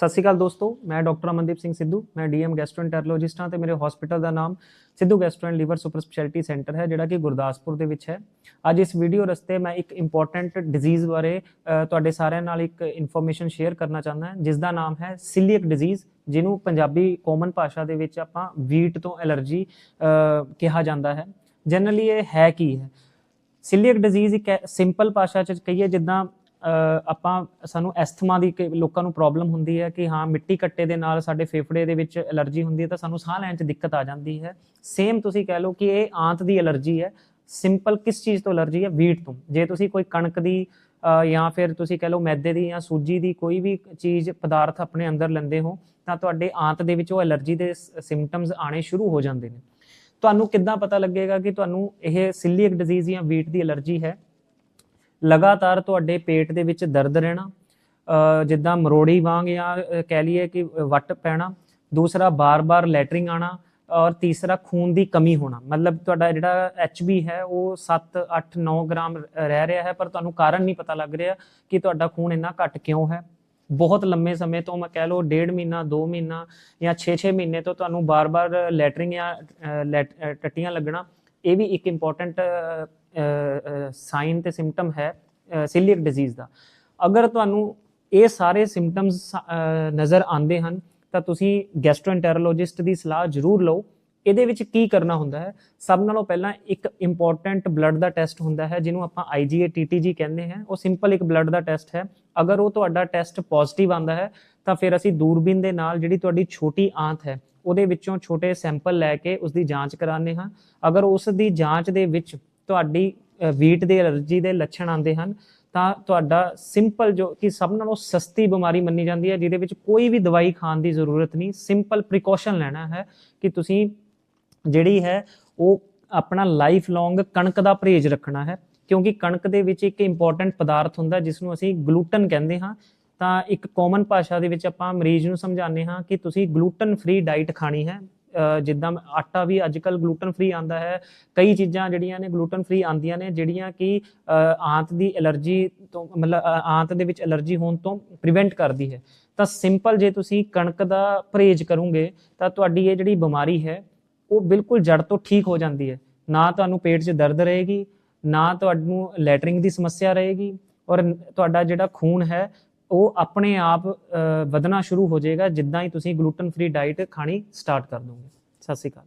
ਸਤਿ ਸ਼੍ਰੀ ਅਕਾਲ ਦੋਸਤੋ, ਮੈਂ ਡਾਕਟਰ ਅਮਨਦੀਪ ਸਿੰਘ ਸਿੱਧੂ, ਮੈਂ ਡੀਐਮ ਗੈਸਟ੍ਰੋਐਂਟਰੋਲੋਜਿਸਟ ਹਾਂ ਤੇ ਮੇਰੇ ਹਸਪੀਟਲ ਦਾ ਨਾਮ Sidhu gastro and liver super speciality centre ਹੈ, ਜਿਹੜਾ ਕਿ ਗੁਰਦਾਸਪੁਰ ਦੇ ਵਿੱਚ ਹੈ। ਅੱਜ ਇਸ ਵੀਡੀਓ ਰਸਤੇ ਮੈਂ ਇੱਕ ਇੰਪੋਰਟੈਂਟ ਡਿਜ਼ੀਜ਼ ਬਾਰੇ ਤੁਹਾਡੇ ਸਾਰਿਆਂ ਨਾਲ ਇੱਕ ਇਨਫੋਰਮੇਸ਼ਨ ਸ਼ੇਅਰ ਕਰਨਾ ਚਾਹੁੰਦਾ ਹਾਂ ਜਿਸ ਦਾ ਨਾਮ ਹੈ ਸਿਲੀਅਕ ਡਿਜ਼ੀਜ਼ ਜਿਹਨੂੰ ਪੰਜਾਬੀ ਕਾਮਨ ਭਾਸ਼ਾ ਦੇ ਵਿੱਚ ਆਪਾਂ ਵੀਟ ਤੋਂ ਐਲਰਜੀ ਕਿਹਾ ਜਾਂਦਾ ਹੈ। ਜਨਰਲੀ ਇਹ ਹੈ ਕੀ ਹੈ? ਸਿਲੀਅਕ ਡਿਜ਼ੀਜ਼ ਇੱਕ ਸਿੰਪਲ ਭਾਸ਼ਾ ਚ ਕਹੀਏ, ਜਿੱਦਾਂ ਆਪਾਂ ਸਾਨੂੰ ਐਸਥਮਾ ਦੀ ਕਈ ਲੋਕਾਂ ਨੂੰ ਪ੍ਰੋਬਲਮ ਹੁੰਦੀ ਹੈ ਕਿ ਹਾਂ, ਮਿੱਟੀ ਕੱਟੇ ਦੇ ਨਾਲ ਸਾਡੇ ਫੇਫੜੇ ਦੇ ਵਿੱਚ ਐਲਰਜੀ ਹੁੰਦੀ ਹੈ ਤਾਂ ਸਾਨੂੰ ਸਾਹ ਲੈਣ 'ਚ ਦਿੱਕਤ ਆ ਜਾਂਦੀ ਹੈ। ਸੇਮ ਤੁਸੀਂ ਕਹਿ ਲਓ ਕਿ ਇਹ ਆਂਤ ਦੀ ਐਲਰਜੀ ਹੈ। ਸਿੰਪਲ ਕਿਸ ਚੀਜ਼ ਤੋਂ ਐਲਰਜੀ ਹੈ? ਵੀਟ ਤੋਂ। ਜੇ ਤੁਸੀਂ ਕੋਈ ਕਣਕ ਦੀ ਜਾਂ ਫਿਰ ਤੁਸੀਂ ਕਹਿ ਲਓ ਮੈਦੇ ਦੀ ਜਾਂ ਸੂਜੀ ਦੀ ਕੋਈ ਵੀ ਚੀਜ਼, ਪਦਾਰਥ ਆਪਣੇ ਅੰਦਰ ਲੈਂਦੇ ਹੋ, ਤਾਂ ਤੁਹਾਡੇ ਆਂਤ ਦੇ ਵਿੱਚ ਉਹ ਐਲਰਜੀ ਦੇ ਸਿੰਪਟਮਸ ਆਣੇ ਸ਼ੁਰੂ ਹੋ ਜਾਂਦੇ ਨੇ। ਤੁਹਾਨੂੰ ਕਿੱਦਾਂ ਪਤਾ ਲੱਗੇਗਾ ਕਿ ਤੁਹਾਨੂੰ ਇਹ ਸਿਲੀਅਕ ਡਿਜ਼ੀਜ਼ ਜਾਂ ਵੀਟ ਦੀ ਐਲਰਜੀ ਹੈ? ਲਗਾਤਾਰ ਤੁਹਾਡੇ ਪੇਟ ਦੇ ਵਿੱਚ ਦਰਦ ਰਹਿਣਾ ਜਿੱਦਾਂ ਮਰੋੜੀ ਵਾਂਗ ਜਾਂ ਕਹਿ ਲਈਏ ਕਿ ਵੱਟ ਪੈਣਾ, ਦੂਸਰਾ ਬਾਰ-ਬਾਰ ਲੈਟਰਿੰਗ ਆਣਾ ਔਰ ਤੀਸਰਾ ਖੂਨ ਦੀ ਕਮੀ ਹੋਣਾ। ਮਤਲਬ ਤੁਹਾਡਾ ਜਿਹੜਾ HB ਹੈ ਉਹ 7 8 9 ਗ੍ਰਾਮ ਰਹਿ ਰਿਹਾ ਹੈ, ਪਰ ਤੁਹਾਨੂੰ ਕਾਰਨ ਨਹੀਂ ਪਤਾ ਲੱਗ ਰਿਹਾ ਕਿ ਤੁਹਾਡਾ ਖੂਨ ਇੰਨਾ ਘੱਟ ਕਿਉਂ ਹੈ। ਬਹੁਤ ਲੰਮੇ ਸਮੇਂ ਤੋਂ ਮੈਂ ਕਹਿ ਲਓ ਡੇਢ ਮਹੀਨਾ 2 ਮਹੀਨਾ ਜਾਂ 6-6 ਮਹੀਨੇ ਤੋਂ ਤੁਹਾਨੂੰ ਬਾਰ-ਬਾਰ ਲੈਟਰਿੰਗ ਜਾਂ ਲੈਟ- ਟੱਟੀਆਂ ਲੱਗਣਾ, ਇਹ ਵੀ ਇੱਕ ਇੰਪੋਰਟੈਂਟ ਸਾਈਨ ਤੇ ਸਿੰਪਟਮ ਹੈ ਸਿਲੀਅਕ ਡਿਜ਼ੀਜ਼ ਦਾ। ਅਗਰ ਤੁਹਾਨੂੰ ਇਹ ਸਾਰੇ ਸਿੰਪਟਮਸ ਨਜ਼ਰ ਆਉਂਦੇ ਹਨ, ਤਾਂ ਤੁਸੀਂ ਗੈਸਟ੍ਰੋਐਂਟਰੋਲੋਜਿਸਟ ਦੀ ਸਲਾਹ ਜ਼ਰੂਰ ਲਓ। ਇਹਦੇ ਵਿੱਚ ਕੀ ਕਰਨਾ ਹੁੰਦਾ ਹੈ? ਸਭ ਨਾਲੋਂ ਪਹਿਲਾਂ ਇੱਕ ਇੰਪੋਰਟੈਂਟ ਬਲੱਡ ਦਾ ਟੈਸਟ ਹੁੰਦਾ ਹੈ, ਜਿਹਨੂੰ ਆਪਾਂ IgA TTG ਕਹਿੰਦੇ ਹਾਂ। ਉਹ ਸਿੰਪਲ ਇੱਕ ਬਲੱਡ ਦਾ ਟੈਸਟ ਹੈ। ਅਗਰ ਉਹ ਤੁਹਾਡਾ ਟੈਸਟ ਪੋਜ਼ਿਟਿਵ ਆਂਦਾ ਹੈ, ਤਾਂ ਫਿਰ ਅਸੀਂ ਦੂਰਬੀਨ ਦੇ ਨਾਲ ਜਿਹੜੀ ਤੁਹਾਡੀ ਛੋਟੀ ਆਂਤ ਹੈ, ਉਹਦੇ ਵਿੱਚੋਂ ਛੋਟੇ ਸੈਂਪਲ ਲੈ ਕੇ ਉਸ ਦੀ ਜਾਂਚ ਕਰਾਉਂਦੇ ਹਾਂ। ਅਗਰ ਉਸ ਦੀ ਜਾਂਚ ਦੇ ਵਿੱਚ ਤੁਹਾਡੀ ਵੀਟ ਦੇ ਐਲਰਜੀ ਦੇ ਲੱਛਣ ਆਉਂਦੇ ਹਨ, ਤਾਂ ਤੁਹਾਡਾ ਸਿੰਪਲ ਜੋ ਕਿ ਸਭ ਨਾਲੋਂ ਸਸਤੀ ਬਿਮਾਰੀ ਮੰਨੀ ਜਾਂਦੀ ਹੈ, ਜਿਹਦੇ ਵਿੱਚ ਕੋਈ ਵੀ ਦਵਾਈ ਖਾਣ ਦੀ ਜ਼ਰੂਰਤ ਨਹੀਂ, ਸਿੰਪਲ ਪ੍ਰੀਕਾਸ਼ਨ ਲੈਣਾ ਹੈ ਕਿ ਤੁਸੀਂ ਜਿਹੜੀ ਹੈ ਉਹ ਆਪਣਾ ਲਾਈਫ ਲੌਂਗ ਕਣਕ ਦਾ ਪਰਹੇਜ਼ ਰੱਖਣਾ ਹੈ, ਕਿਉਂਕਿ ਕਣਕ ਦੇ ਵਿੱਚ ਇੱਕ ਇੰਪੋਰਟੈਂਟ ਪਦਾਰਥ ਹੁੰਦਾ ਜਿਸ ਨੂੰ ਅਸੀਂ ਗਲੂਟਨ ਕਹਿੰਦੇ ਹਾਂ। ਤਾਂ ਇੱਕ ਕਾਮਨ ਭਾਸ਼ਾ ਦੇ ਵਿੱਚ ਆਪਾਂ ਮਰੀਜ਼ ਨੂੰ ਸਮਝਾਉਂਦੇ ਹਾਂ ਕਿ ਤੁਸੀਂ ਗਲੂਟਨ ਫ੍ਰੀ ਡਾਈਟ ਖਾਣੀ ਹੈ। ਜਿੱਦਾਂ ਆਟਾ ਵੀ ਅੱਜਕੱਲ ਗਲੂਟਨ ਫ੍ਰੀ ਆਂਦਾ ਹੈ। ਕਈ ਚੀਜ਼ਾਂ ਜਿਹੜੀਆਂ ਨੇ ਗਲੂਟਨ ਫ੍ਰੀ ਆਂਦੀਆਂ ਨੇ, ਜਿਹੜੀਆਂ ਕਿ ਆਂਤ ਦੀ ਐਲਰਜੀ ਤੋਂ ਮਤਲਬ ਆਂਤ ਦੇ ਵਿੱਚ ਐਲਰਜੀ ਹੋਣ ਤੋਂ ਪ੍ਰੀਵੈਂਟ ਕਰਦੀ ਹੈ। ਤਾਂ ਸਿੰਪਲ ਜੇ ਤੁਸੀਂ ਕਣਕ ਦਾ ਪਰਹੇਜ਼ ਕਰੋਗੇ, ਤਾਂ ਤੁਹਾਡੀ ਇਹ ਜਿਹੜੀ ਬਿਮਾਰੀ ਹੈ, ਉਹ ਬਿਲਕੁਲ ਜੜ ਤੋਂ ਠੀਕ ਹੋ ਜਾਂਦੀ ਹੈ। ਨਾ ਤੁਹਾਨੂੰ ਪੇਟ 'ਚ ਦਰਦ ਰਹੇਗੀ, ਨਾ ਤੁਹਾਨੂੰ ਲੈਟਰਿੰਗ ਦੀ ਸਮੱਸਿਆ ਰਹੇਗੀ ਔਰ ਤੁਹਾਡਾ ਜਿਹੜਾ ਖੂਨ ਹੈ ਉਹ ਆਪਣੇ ਆਪ ਵਧਣਾ ਸ਼ੁਰੂ ਹੋ ਜਾਏਗਾ ਜਿੱਦਾਂ ਹੀ ਤੁਸੀਂ ਗਲੂਟਨ ਫ੍ਰੀ ਡਾਈਟ ਖਾਣੀ ਸਟਾਰਟ ਕਰ ਦੋਗੇ। ਸਤਿ ਸ਼੍ਰੀ ਅਕਾਲ।